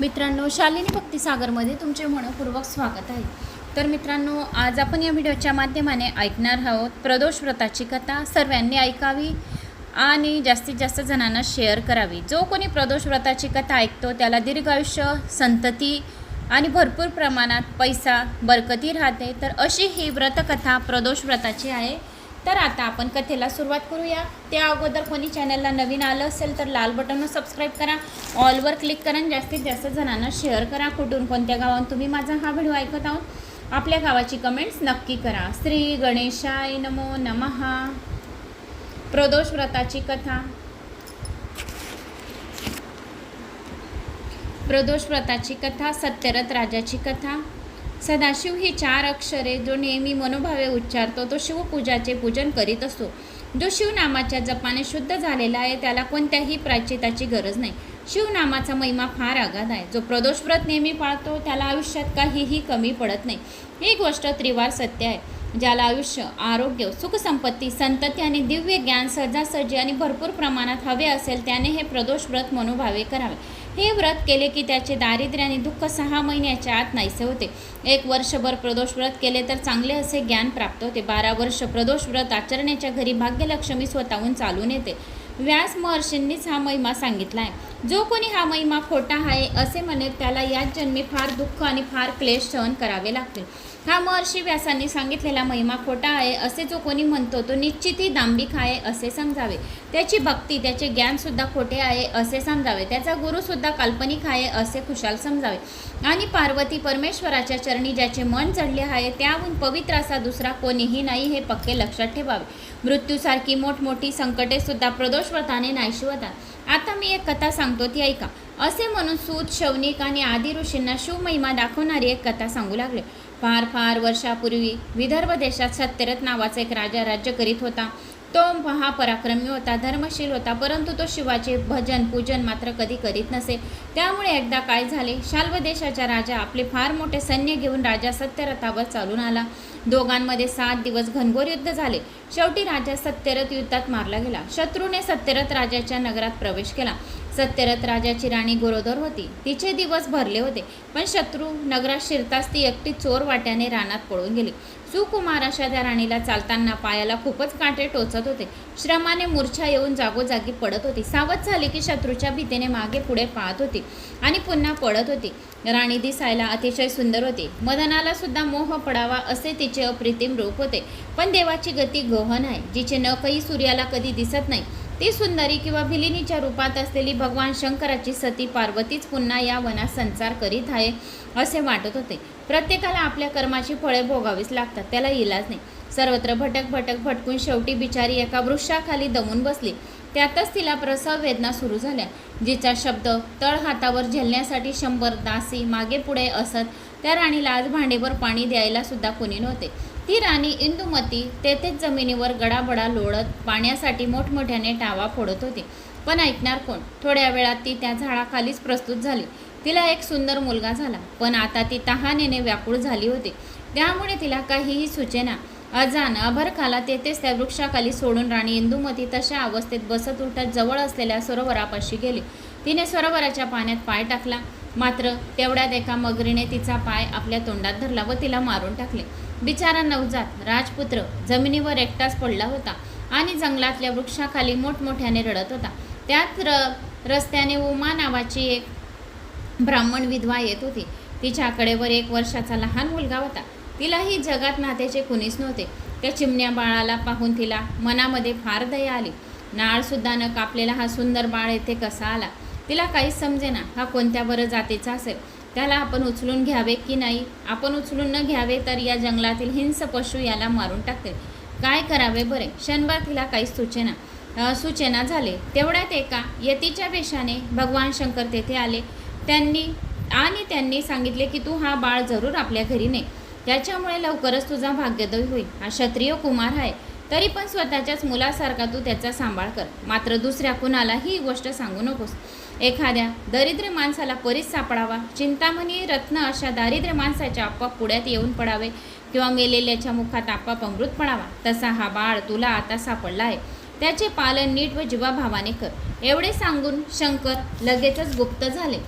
मित्रांनो शालिनी भक्तिसागरमध्ये तुमचे मनपूर्वक स्वागत आहे. तर मित्रांनो आज आपण या व्हिडिओच्या माध्यमाने ऐकणार आहोत प्रदोष व्रताची कथा. सर्वांनी ऐकावी आणि जास्तीत जास्त जणांना शेअर करावी. जो कोणी प्रदोष व्रताची कथा ऐकतो त्याला दीर्घायुष्य संतती आणि भरपूर प्रमाणात पैसा बरकती राहते. तर अशी ही व्रतकथा प्रदोष व्रताची आहे. तर आता आपण कथेला सुरुवात करूया. त्या अगोदर कोणी चॅनलला नवीन आलं असेल तर लाल बटनवर सबस्क्राईब करा. ऑलवर क्लिक करा जास्तीत जास्त जणांना शेअर करा. कुठून कोणत्या गावात तुम्ही माझा हा व्हिडिओ ऐकत आहोत आपल्या गावाची कमेंट्स नक्की करा. श्री गणेशाय नमो नमहा प्रदोष व्रताची कथा. प्रदोष व्रताची कथा सत्यरथ राजाची कथा. सदाशिव ही चार अक्षरे जो नेहमी मनोभावे उच्चारतो तो शिवपूजाचे पूजन करीत असतो. जो शिवनामाच्या जपाने शुद्ध झालेला आहे त्याला कोणत्याही प्राचिताची गरज नाही. शिवनामाचा महिमा फार आघात आहे. जो प्रदोष व्रत नेहमी पाळतो त्याला आयुष्यात काहीही कमी पडत नाही. ही गोष्ट त्रिवार सत्य आहे ज्याला आयुष्य आरोग्य सुखसंपत्ती संतती आणि दिव्य ज्ञान सहजासहजी आणि भरपूर प्रमाणात हवे असेल त्याने हे प्रदोष व्रत मनोभावे करावे. हे व्रत केले की त्याचे दारिद्र्य आणि दुःख सहा महिन्याच्या आत नाहीसे होते. एक वर्षभर प्रदोष व्रत केले तर चांगले असे ज्ञान प्राप्त होते. बारा वर्ष प्रदोष व्रत आचरण्याच्या घरी भाग्यलक्ष्मी स्वतःहून चालून येते. व्यास महर्षींनीच हा महिमा सांगितला आहे. जो कोणी हा महिमा खोटा आहे असे म्हणेल त्याला याच जन्मी फार दुःख आणि फार क्लेश सहन करावे लागतील. हा महर्षी व्यासांनी सांगितलेला महिमा खोटा आहे असे जो कोणी म्हणतो तो निश्चितही दांभिक आहे असे समजावे. त्याची भक्ती त्याचे ज्ञानसुद्धा खोटे आहे असे समजावे. त्याचा गुरुसुद्धा काल्पनिक आहे असे खुशाल समजावे. आणि पार्वती परमेश्वराच्या चरणी ज्याचे मन चढले आहे त्याहून पवित्र असा दुसरा कोणीही नाही हे पक्के लक्षात ठेवावे. मृत्यूसारखी मोठमोठी संकटेसुद्धा प्रदोषव्रताने नाहीशी होतात. आता मी एक कथा सांगतो ती ऐका. असे म्हणून सूत शौनिक आणि आदी ऋषींना शिवमहिमा दाखवणारी एक कथा सांगू लागले. फार फार वर्षापूर्वी विदर्भ देशात सत्यरथ नावाचा एक राजा राज्य करीत होता. तो महापराक्रमी होता धर्मशील होता परंतु तो शिवाचे भजन पूजन मात्र कधी करीत नसे. त्यामुळे एकदा काय झाले शाल्व देशाचा राजा आपले फार मोठे सैन्य घेऊन राजा सत्यरथावर चालून आला. दोघांमध्ये सात दिवस घनघोर युद्ध झाले. शेवटी राजा सत्यरथ युद्धात मारला गेला. शत्रूने सत्यरथ राजाच्या नगरात प्रवेश केला. सत्यरथ राजाची राणी गोरोदर होती. तिचे दिवस भरले होते पण शत्रू नगरात शिरताच ती एकटी चोर वाट्याने रानात पळून गेली. सुकुमार अशा त्या राणीला चालताना पायाला खूपच काटे टोचत होते. श्रमाने मूर्छा येऊन जागोजागी पडत होती. सावध झाली की शत्रूच्या भीतीने मागे पुढे पाहत होती आणि पुन्हा पडत होती. राणी दिसायला अतिशय सुंदर होती. मदनाला सुद्धा मोह पडावा असे तिचे अप्रितिम रूप होते. पण देवाची गती गहन आहे जिचे नखही सूर्याला कधी दिसत नाही. ती सुंदरी किंवा भिलिनीच्या रूपात असलेली भगवान शंकराची सती पार्वतीच पुन्हा या वनात संचार करीत आहे असे वाटत होते. प्रत्येकाला आपल्या कर्माची फळे भोगावीच लागतात त्याला इलाज नाही. सर्वत्र भटक भटक भटकून शेवटी बिचारी एका वृक्षाखाली दमून बसली. त्यातच तिला प्रसव वेदना सुरू झाल्या. जिचा शब्द तळहातावर झेलण्यासाठी शंभर दासी मागे पुढे असत त्या राणीला आज भांडेवर पाणी द्यायला सुद्धा कोणी नव्हते. ती राणी इंदुमती तेथेच जमिनीवर गडाबडा लोळत पाण्यासाठी मोठमोठ्याने टावा फोडत होती. पण ऐकणार कोण? थोड्या वेळात ती त्या झाडाखालीच प्रस्तुत झाली. तिला एक सुंदर मुलगा झाला. पण आता ती तहानेने व्याकुळ झाली होती. त्यामुळे तिला काहीही सुचेना. अजान अभरखाला तेथेच त्या वृक्षाखाली सोडून राणी इंदुमती तशा अवस्थेत बसत उठत जवळ असलेल्या सरोवरापाशी गेली. तिने सरोवराच्या पाण्यात पाय टाकला. मात्र तेवढ्यात एका मगरीने तिचा पाय आपल्या तोंडात धरला व तिला मारून टाकले. बिचारा नवजात राजपुत्र जमिनीवर एकटाच पडला होता आणि जंगलातल्या वृक्षाखाली मोठमोठ्याने रडत होता. त्यात र रस्त्याने उमा नावाची एक ब्राह्मण विधवा येत होती. तिच्या कडेवर एक वर्षाचा लहान मुलगा होता. तिलाही जगात नात्याचे कुणीच नव्हते. त्या चिमण्या बाळाला पाहून तिला मनामध्ये फार दया आली. नाळसुद्धा न कापलेला हा सुंदर बाळ येथे कसा आला? तिला काहीच समजेना. हा कोणत्या बरं जातीचा असेल? त्याला आपण उचलून घ्यावे की नाही? आपण उचलून न घ्यावे तर या जंगलातील हिंस पशु याला मारून टाकतील. काय करावे बरे? क्षणभर तिला काहीच सूचना सूचना झाले. तेवढ्यात एका यतीच्या वेशाने भगवान शंकर तेथे आले. त्यांनी आणि त्यांनी सांगितले की तू हा बाळ जरूर आपल्या घरी ने. त्याच्यामुळे लवकरच तुझा भाग्योदय होईल. हा क्षत्रिय कुमार आहे. तरी पण स्वतःच्याच मुलासारखा तू त्याचा सांभाळ कर. मात्र दुसऱ्या कुणाला ही गोष्ट सांगू नकोस. एखाद्या दरिद्र माणसाला परीस सापडावा. चिंतामणी रत्न अशा दारिद्र्य माणसाच्या आपाप पुढ्यात येऊन पडावे किंवा मेलेल्याच्या मुखात आपाप अमृत पडावा. तसा हा बाळ तुला आता सापडला आहे. त्याचे पालन नीट व जीवाभावाने कर. एवढे सांगून शंकर लगेचच गुप्त झाले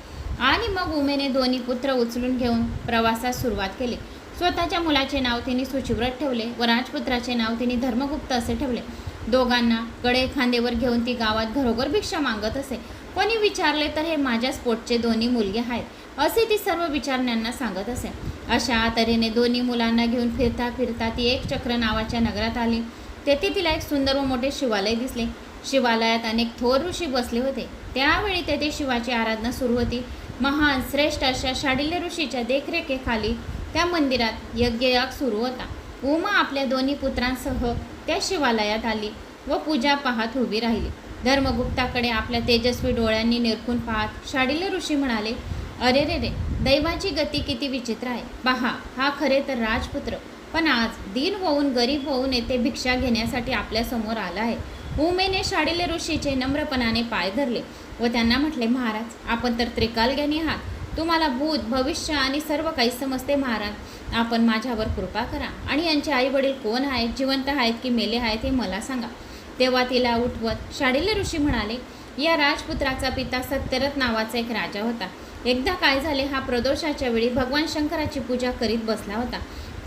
आणि मग उमेने दोन्ही पुत्र उचलून घेऊन प्रवासास सुरुवात केली. स्वतःच्या मुलाचे नाव तिने सुचिव्रत ठेवले व राजपुत्राचे नाव तिने धर्मगुप्त असे ठेवले. दोघांना कडे खांदेवर घेऊन ती गावात घरोघर भिक्षा मागत असे. कोणी विचारले तर हे माझ्या स्पोटचे दोन्ही मुलगे आहेत. असे ती सर्व विचारण्यांना सांगत असे. अशा तऱ्हेने दोन्ही मुलांना घेऊन फिरता फिरता ती एक चक्र नावाच्या नगरात आली. तेथे तिला एक सुंदर व मोठे शिवालय दिसले. शिवालयात अनेक थोर ऋषी बसले होते. त्यावेळी तेथे शिवाची आराधना सुरू होती. महान श्रेष्ठ अशा शाडिल्य ऋषीच्या देखरेखीखाली त्या मंदिरात यज्ञयाग सुरू होता. उमा आपल्या दोन्ही पुत्रांसह त्या शिवालयात आली व पूजा पाहत उभी राहिली. धर्मगुप्ताकडे आपल्या तेजस्वी डोळ्यांनी निरखून पाहत शाडिल्य ऋषी म्हणाले अरे रे रे दैवाची गती किती विचित्र आहे. पहा हा खरे तर राजपुत्र. पण आज दिन होऊन गरीब होऊन येथे भिक्षा घेण्यासाठी आपल्यासमोर आला आहे. उमेने शाडिल्य ऋषीचे नम्रपणाने पाय धरले व त्यांना म्हटले महाराज आपण तर त्रिकालज्ञानी आहात. तुम्हाला भूत भविष्य आणि सर्व काही समजते महाराज. आपण माझ्यावर कृपा करा. आणि यांचे आई वडील कोण आहेत जिवंत आहेत की मेले आहेत हे मला सांगा. तेव्हा तिला उठवत शाडिल्य ऋषी म्हणाले या राजपुत्राचा पिता सत्यरथ नावाचा एक राजा होता. एकदा काय झाले हा प्रदोषाच्या वेळी भगवान शंकराची पूजा करीत बसला होता.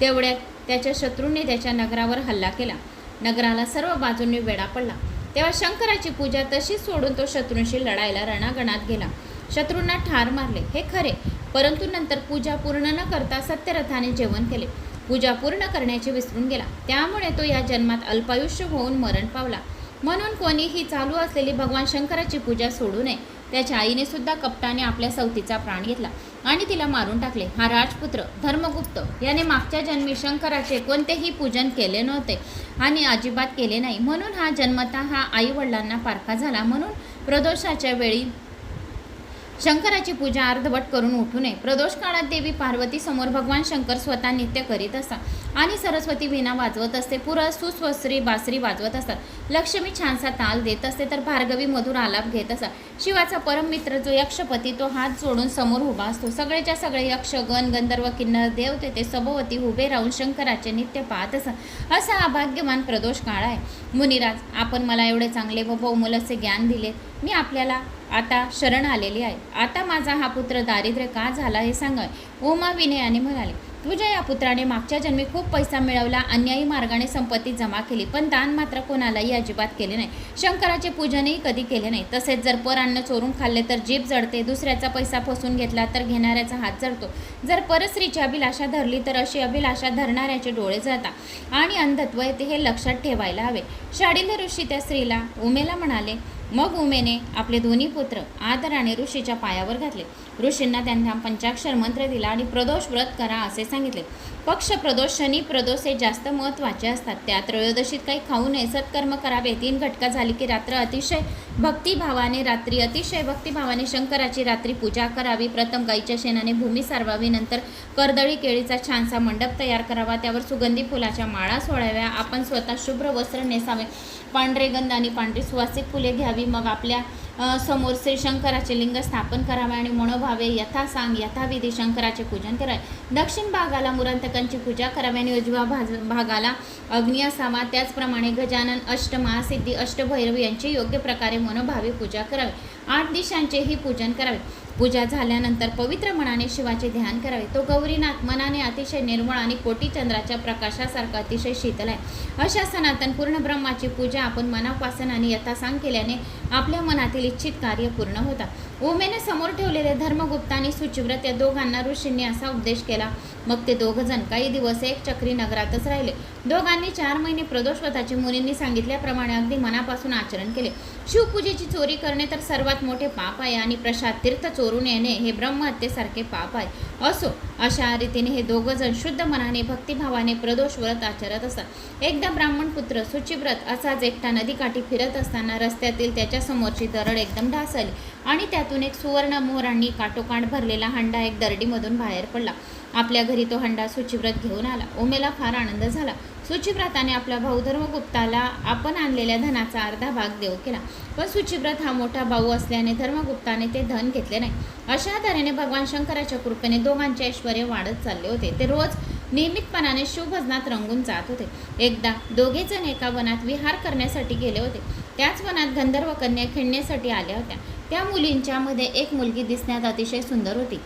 तेवढ्यात त्याच्या शत्रूंनी त्याच्या नगरावर हल्ला केला. नगराला सर्व बाजूंनी वेढा पडला. तेव्हा शंकराची पूजा तशीच सोडून तो शत्रूंशी लढायला रणागणात गेला. शत्रूंना ठार मारले. हे खरे परंतु नंतर पूजा पूर्ण न करता सत्यरथाने जेवण केले. पूजा पूर्ण करण्याचे विसरून गेला. त्यामुळे तो या जन्मात अल्पायुष्य होऊन मरण पावला. म्हणून कोणीही चालू असलेली भगवान शंकराची पूजा सोडू नये. त्याच्या आईने सुद्धा कपटाने आपल्या सवतीचा प्राण घेतला आणि तिला मारून टाकले. हा राजपुत्र धर्मगुप्त याने मागच्या जन्मी शंकराचे कोणतेही पूजन केले नव्हते आणि अजिबात केले नाही. म्हणून हा जन्मता हा आई वडिलांना पारखा झाला. म्हणून प्रदोषाच्या वेळी शंकराची पूजा अर्धवट करून उठू नये प्रदोष काळात देवी पार्वती समोर भगवान शंकर स्वतः नित्य करीत असा आणि सरस्वती वीणा वाजवत असते. पुर सुस्वस्त्री बासरी वाजवत असतात. लक्ष्मी छानसा ताल देत असते तर भार्गवी मधुर आलाप घेत असतात. शिवाचा परम मित्र जो यक्षपती तो हात जोडून समोर उभा असतो. सगळेच्या सगळे यक्ष गण गंधर्व किन्नर देव तेथे सभोवती उभे राहून शंकराचे नित्य पाहत असत असा हा भाग्यवान प्रदोष काळ आहे. मुनिराज आपण मला एवढे चांगले व बहुमूल असे ज्ञान दिले. मी आपल्याला आता शरण आलेली आहे. आता माझा हा पुत्र दारिद्र्य का झाला हे सांगा उमा विनयाने म्हणाले तुझ्या या पुत्राने मागच्या जन्मी खूप पैसा मिळवला अन्यायी मार्गाने संपत्ती जमा केली पण दान मात्र कोणालाही अजिबात केले नाही. शंकराचे पूजनही कधी केले नाही. तसेच जर पर अन्न चोरून खाल्ले तर जीभ जडते दुसऱ्याचा पैसा फसवून घेतला तर घेणाऱ्याचा हात जडतो जर परस्त्रीची अभिलाषा धरली तर अशी अभिलाषा धरणाऱ्याचे डोळे जातात आणि अंधत्व येते हे लक्षात ठेवायला हवे. शाडिल ऋषी त्या स्त्रीला उमेला म्हणाले मग उमेने आपले दोन्ही पुत्र आदराने ऋषीच्या पायावर घातले. ऋषींना त्यांना पंचाक्षर मंत्र दिला आणि प्रदोष व्रत करा असे सांगितले. पक्ष प्रदोष शनी प्रदोष हे जास्त महत्त्वाचे असतात. त्या त्रयोदशीत काही खाऊ नये सत्कर्म करावे तीन घटका झाली की रात्र अतिशय भक्तिभावाने रात्री अतिशय भक्तिभावाने शंकराची रात्री पूजा करावी प्रथम गाईच्या शेणाने भूमी सारवावी नंतर कर्दळी केळीचा छानसा मंडप तयार करावा त्यावर सुगंधी फुलाच्या माळा सोडाव्या आपण स्वतः शुभ्र वस्त्र नेसावे पांढरे गंध आणि पांढरी सुवासिक फुले घ्यावी मग आपल्या समोरचे समोर शंकराचे लिंग स्थापन करावे आणि मनोभावे यथा सांग यथाविधी शंकराचे पूजन करावे. दक्षिण भागाला मुरांतकांची पूजा करावी आणि उजव्या भाज भागाला अग्नी असावा त्याचप्रमाणे गजानन अष्टमहासिद्धी अष्टभैरव यांची योग्य प्रकारे मनोभावे पूजा करावी. आठ दिशांचेही पूजन करावे. पूजा झाल्यानंतर पवित्र मनाने शिवाचे ध्यान करावे. तो गौरीनाथ मनाने अतिशय निर्मळ आणि कोटी चंद्राच्या प्रकाशासारखा अतिशय शीतल आहे. अशा सनातन पूर्ण ब्रह्माची पूजा आपण मनापासन आणि यथासांग केल्याने आपल्या मनातील इच्छित कार्य पूर्ण होतात. उमेने समोर ठेवलेले धर्मगुप्त आणि सुचिव्रत या दोघांना ऋषींनी असा उपदेश केला. मग ते दोघंजण काही दिवस एक चक्री नगरातच राहिले. दोघांनी चार महिने प्रदोषवताचे मुनींनी सांगितल्याप्रमाणे अगदी मनापासून आचरण केले. शिवपूजेची चोरी करणे तर सर्वात मोठे पाप आहे आणि प्रसाद तीर्थ चोरून येणे हे ब्रह्महत्येसारखे पाप आहे. असो अशा रीतीने हे दोघं जण शुद्ध मनाने भक्तिभावाने प्रदोष व्रत आचरत असतात. एकदा ब्राह्मण पुत्र सुचिव्रत असाच एकटा नदीकाठी फिरत असताना रस्त्यातील त्याच्या समोरची दरड एकदम ढासळली आणि त्यातून एक सुवर्ण मोहरांनी काटोकांड भरलेला हंडा एक दरडीमधून बाहेर पडला. आपल्या घरी तो हंडा सुचिव्रत घेऊन आला. उमेला फार आनंद झाला. सुचिव्रताने आपल्या भाऊ धर्मगुप्ताला आपण आणलेल्या धनाचा अर्धा भाग देऊ केला. पण सुचिव्रत हा मोठा भाऊ असल्याने धर्मगुप्ताने ते धन घेतले नाही. अशा तऱ्हेने भगवान शंकराच्या कृपेने दोघांचे ऐश्वर वाढत चालले होते. ते रोज नियमितपणाने शिवभजनात रंगून जात होते. एकदा दोघे जण एका वनात विहार करण्यासाठी गेले होते. त्याच वनात गंधर्व कन्या खेळण्यासाठी आल्या होत्या. त्या मुलींच्या मध्ये एक मुलगी दिसण्यात अतिशय सुंदर होती.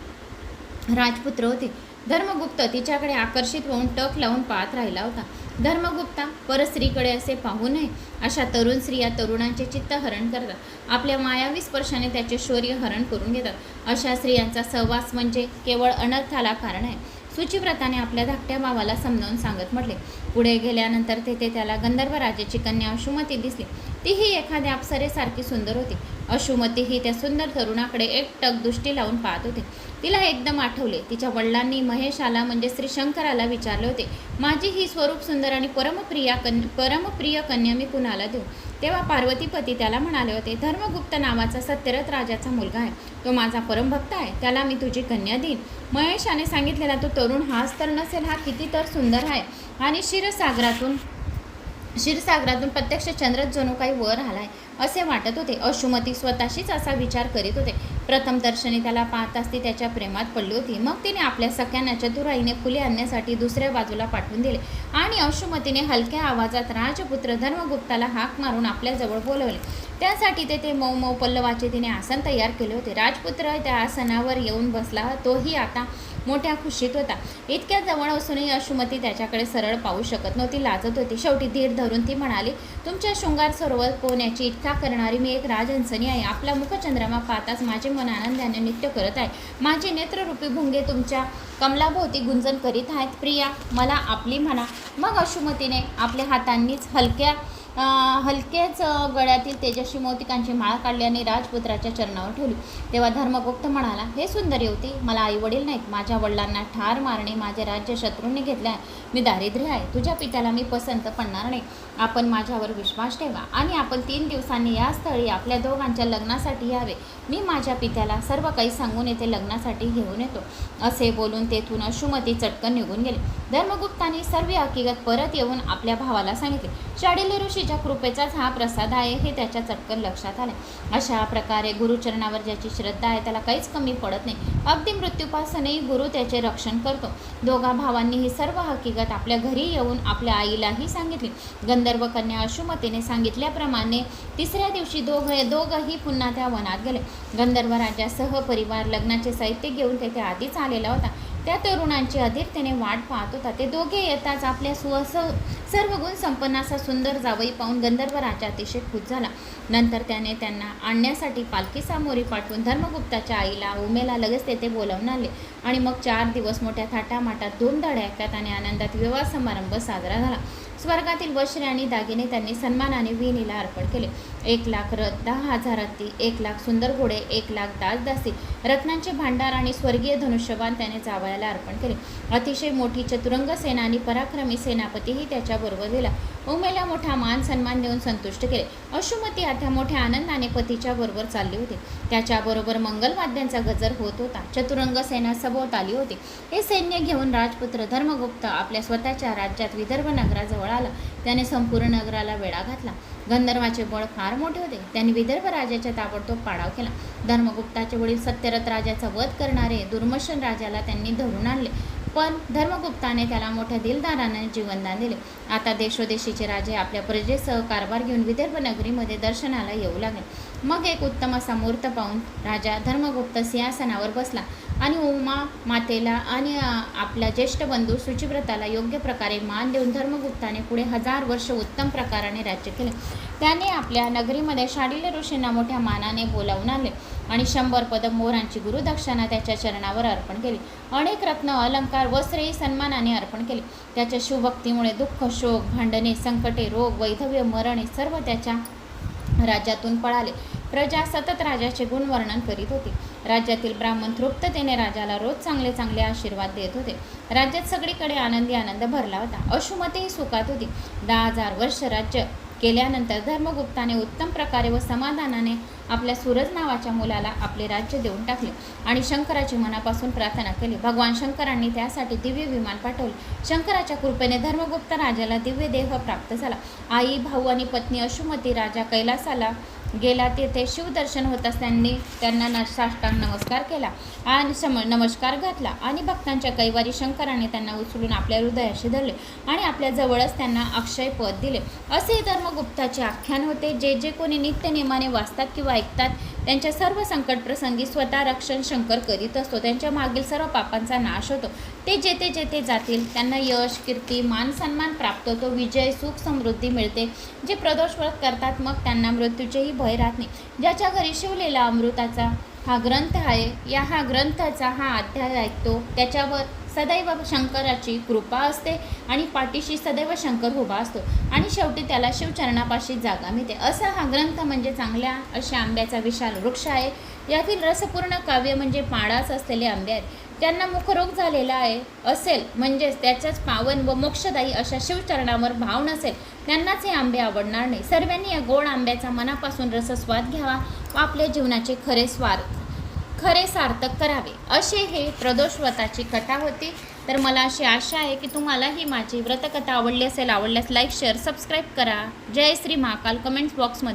राजपुत्र होते. धर्मगुप्त तिच्याकडे आकर्षित होऊन टक लावून पाहत राहिला होता. धर्मगुप्ता परस्त्रीकडे असे पाहू नये अशा तरुण स्त्रिया तरुणांचे चित्त हरण करतात. आपल्या मायावी स्पर्शाने त्याचे शौर्य हरण करून घेतात. अशा स्त्रियांचा सहवास म्हणजे केवळ अनर्थाला कारण आहे. सुचिव्रताने आपल्या धाकट्या भावाला समजावून सांगत म्हटले. पुढे गेल्यानंतर तेथे त्याला गंधर्व राजाची कन्या अशुमती दिसली. तीही एखाद्या अप्सरेसारखी सुंदर होती. अशुमतीही त्या सुंदर तरुणाकडे एकटक दृष्टी लावून पाहत होते. तिला एकदम आठवले. तिच्या वडिलांनी महेशाला म्हणजे श्री शंकराला विचारले होते माझी ही स्वरूप सुंदर आणि परमप्रिया कन परमप्रिय कन्या मी कुणाला देऊ? तेव्हा पार्वतीपती त्याला म्हणाले होते धर्मगुप्त नावाचा सत्यरथ राजाचा मुलगा आहे. तो माझा परमभक्त आहे. त्याला मी तुझी कन्या देईन. महेशाने सांगितलेला तो तरुण हाच तर नसेल हा किती तर सुंदर आहे. आणि क्षीरसागरातून क्षीरसागरातून प्रत्यक्ष चंद्रच जणू काही वर आलाय असे वाटत होते. अशुमती स्वतःशीच असा विचार करीत होते. प्रथम दर्शनी त्याला पाहताच ती त्याच्या प्रेमात पडली होती. मग तिने आपल्या सख्यांना चतुराईने फुले आणण्यासाठी दुसऱ्या बाजूला पाठवून दिले आणि अशुमतीने हलक्या आवाजात राजपुत्र धर्मगुप्ताला हाक मारून आपल्याजवळ बोलवले. त्यासाठी तेथे मऊ मऊ पल्लवाचे तिने आसन तयार केले होते. राजपुत्र त्या आसनावर येऊन बसला तोही आता मोठ्या खुशीत होता. इतक्या जवळ असूनही अशुमती त्याच्याकडे सरळ पाहू शकत नव्हती लाजत होती. शेवटी धीर धरून ती म्हणाली तुमच्या शृंगार सरोवर पोहण्याची इच्छा करणारी मी एक राजहंसनी आहे. आपला मुखचंद्रमा पाहताच माझे मन आनंदाने नृत्य करत आहे. माझे नेत्ररूपी भुंगे तुमच्या कमलाभोवती गुंजन करीत आहेत. प्रिया मला आपली म्हणा. मग अशुमतीने आपल्या हातांनीच हलक्या हलकेच गळ्यातील तेजस्वी मोतिकांची माळ काढली आणि राजपुत्राच्या चरणावर ठेवली. तेव्हा धर्मगुप्त म्हणाला हे सुंदर होती मला आई वडील नाहीत. माझ्या वडिलांना ठार मारणे माझे राज्य शत्रूंनी घेतले आहे मी दारिद्र्य आहे. तुझ्या पित्याला मी पसंत पडणार नाही. आपण माझ्यावर विश्वास ठेवा आणि आपण तीन दिवसांनी या स्थळी आपल्या दोघांच्या लग्नासाठी यावे. मी माझ्या पित्याला सर्व काही सांगून येथे लग्नासाठी घेऊन येतो. असे बोलून तेथून अशुमती चटकन निघून गेले. धर्मगुप्ताने सर्व हकीकत परत येऊन आपल्या भावाला सांगितले. शाडिल्य ऋषीच्या कृपेचाच हा प्रसाद आहे हे त्याच्या चटकन लक्षात आले अशा प्रकारे गुरुचरणावर ज्याची श्रद्धा आहे त्याला काहीच कमी पडत नाही. अगदी मृत्यूपासूनही गुरु त्याचे रक्षण करतो. दोघा भावांनी ही सर्व हकीकत आपल्या घरी येऊन आपल्या आईलाही सांगितली. गंधर्व कन्या अशुमतीने सांगितल्याप्रमाणे तिसऱ्या दिवशी दोघे दोघंही पुन्हा त्या वनात गेले. गंधर्व राजासह सहपरिवार लग्नाचे साहित्य घेऊन तेथे आधीच आलेला होता. त्या तरुणांची अधीरतेने वाट पाहत होता. ते दोघे येताच आपल्या स्वस सर्व गुण संपन्न असा सुंदर जावई पाहून गंधर्व राजा अतिशय खुश झाला. नंतर त्याने त्यांना आणण्यासाठी पालखी सामोरी पाठवून धर्मगुप्ताच्या आईला उमेला लगेच तेथे बोलावून आले आणि मग चार दिवस मोठ्या थाटामाटात धूमधडाक्यात आणि आनंदात विवाह समारंभ साजरा झाला. स्वर्गातील वस्त्रे आणि दागिने त्यांनी सन्मानाने विणीला अर्पण केले. एक लाख रथ दहा हजार हत्ती एक लाख सुंदर घोडे एक लाख दासदासी रत्नांचे भांडार आणि स्वर्गीय धनुष्यबाण त्याने जावयाला अर्पण केले. अतिशय मोठी चतुरंग सेना आणि पराक्रमी सेनापतीही त्याच्याबरोबर दिला उमेला मोठा मान सन्मान देऊन संतुष्ट केले. अशुमती आता मोठ्या आनंदाने पतीच्या बरोबर चालली होती. त्याच्याबरोबर मंगलवाद्यांचा गजर होत होता. चतुरंग सेना सभोवत आली होती. हे सैन्य घेऊन राजपुत्र धर्मगुप्त आपल्या स्वतःच्या राज्यात विदर्भ नगराजवळ आला. त्याने संपूर्ण नगराला वेढा घातला. गंधर्वाचे बळ फार मोठे होते. त्यांनी विदर्भ राजाच्या ताबडतोब पाडाव केला. धर्मगुप्ताचे वडील सत्यरथ राजाचा वध करणारे दुर्मशन राजाला त्यांनी धरून आणले. पण धर्मगुप्ताने त्याला मोठ्या दिलदाराने जीवनदान दिले. आता देशोदेशीचे राजे आपल्या प्रजेसह कारभार घेऊन विदर्भ नगरीमध्ये दर्शनाला येऊ लागले. मग एक उत्तम असा मुहूर्त पाहून राजा धर्मगुप्त सिंहासनावर बसला. आणि उमा मातेला आणि आपला आपल्या ज्येष्ठ बंधू शुचिव्रताला योग्य प्रकारे मान देऊन धर्मगुप्ताने पुढे हजार वर्ष उत्तम प्रकाराने राज्य केले. त्याने आपल्या नगरीमध्ये शाडिल्य ऋषींना मोठ्या मानाने बोलावून आले आणि शंभर पद मोहरांची गुरुदक्षिणा त्याच्या चरणावर अर्पण केली. अनेक रत्न अलंकार वस्त्रेही सन्मानाने अर्पण केले. त्याच्या शिवभक्तीमुळे दुःख शोक भांडणे संकटे रोग वैधव्य मरणे सर्व त्याच्या राज्यातून पळाले. प्रजा सतत राजाचे गुणवर्णन करीत होती. राज्यातील ब्राह्मण तृप्ततेने राजाला रोज चांगले चांगले आशीर्वाद देत होते. राज्यात सगळीकडे आनंदी आनंद भरला होता. अशुमतीही सुखात होती. दहा हजार वर्ष राज्य केल्यानंतर धर्मगुप्ताने उत्तम प्रकारे व समाधानाने आपल्या सूरज नावाच्या मुलाला आपले राज्य देऊन टाकले आणि शंकराची मनापासून प्रार्थना केली. भगवान शंकरांनी त्यासाठी दिव्य विमान पाठवले. शंकराच्या कृपेने धर्मगुप्त राजाला दिव्य देह प्राप्त झाला. आई भाऊ आणि पत्नी अशुमती राजा कैलासाला गेला तेथे शिवदर्शन होताच त्यांनी त्यांना न साष्टांग नमस्कार केला आणि सम नमस्कार घातला. आणि भक्तांच्या कैवारी शंकराने त्यांना उचलून आपल्या हृदयाशी धरले आणि आपल्या जवळच त्यांना अक्षय पद दिले. असे धर्मगुप्ताचे आख्यान होते. जे जे कोणी नित्यनेमाने वाचतात किंवा ऐकतात त्यांच्या सर्व संकट प्रसंगी स्वतः रक्षण शंकर करीत असतो. त्यांच्या मागील सर्व पापांचा नाश होतो. ते जेथे जेथे जातील त्यांना यश कीर्ती मान सन्मान प्राप्त होतो. विजय सुख समृद्धी मिळते. जे प्रदोष व्रत करतात मग त्यांना मृत्यूचेही भय राहत नाही. ज्याच्या घरी शिवलेला अमृताचा हा ग्रंथ आहे या हा ग्रंथाचा हा अध्याय ऐकतो. त्याच्यावर सदैव शंकराची कृपा असते आणि पाठीशी सदैव शंकर उभा असतो. आणि शेवटी त्याला शिवचरणापाशी जागा मिळते. असा हा ग्रंथ म्हणजे चांगल्या अशा आंब्याचा विशाल वृक्ष आहे. यातील रसपूर्ण काव्य म्हणजे पाडास असलेले आंबे आहेत. त्यांना मुखरोग झालेला आहे. असेल म्हणजेच त्याच्याच पावन व मोक्षदायी अशा शिवचरणावर भाव नसेल त्यांनाच हे आंबे आवडणार नाही. सर्वांनी या गोड आंब्याचा मनापासून रसस्वाद घ्यावा व आपल्या जीवनाचे खरे स्वार्थ खरे सार्थक करावे. असे हे प्रदोष व्रताची कथा होती. तर मला अशी आशा आहे की तुम्हाला ही माझी व्रतकथा आवडली असेल आवडल्यास लाईक शेअर सबस्क्राईब करा. जय श्री महाकाल. कमेंट्स बॉक्समध्ये